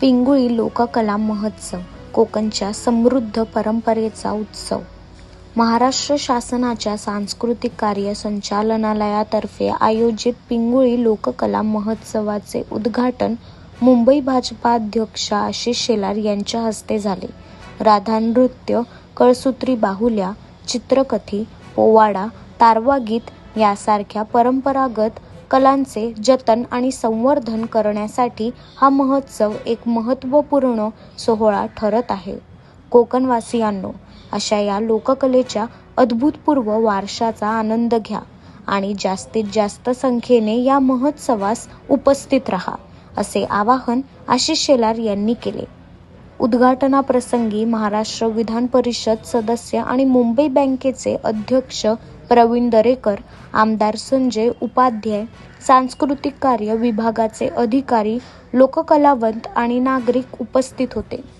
पिंगुळी लोककला महोत्सव कोकणच्या समृद्ध परंपरेचा उत्सव महाराष्ट्र शासनाच्या सांस्कृतिक कार्य संचालनालयातर्फे आयोजित पिंगुळी लोककला महोत्सवाचे उद्घाटन मुंबई भाजपाध्यक्ष आशिष शेलार यांच्या हस्ते झाले. राधा नृत्य, कळसूत्री बाहुल्या, चित्रकथी, पोवाडा, तारवा गीत यासारख्या परंपरागत कलांचे जतन आणि संवर्धन करण्यासाठी हा महोत्सव एक महत्त्वपूर्ण सोहळा ठरत आहे. कोकणवासीयांनो, अशा या लोककलेच्या अद्भुतपूर्व वारशाचा आनंद घ्या आणि जास्तीत जास्त संख्येने या महोत्सवास उपस्थित राहा, असे आवाहन आशिष शेलार यांनी केले. उद्घाटनाप्रसंगी महाराष्ट्र विधान परिषद सदस्य आणि मुंबई बँकेचे अध्यक्ष प्रवीण दरेकर, आमदार संजय उपाध्याय, सांस्कृतिक कार्य विभागाचे अधिकारी, लोककलावंत आणि नागरिक उपस्थित होते.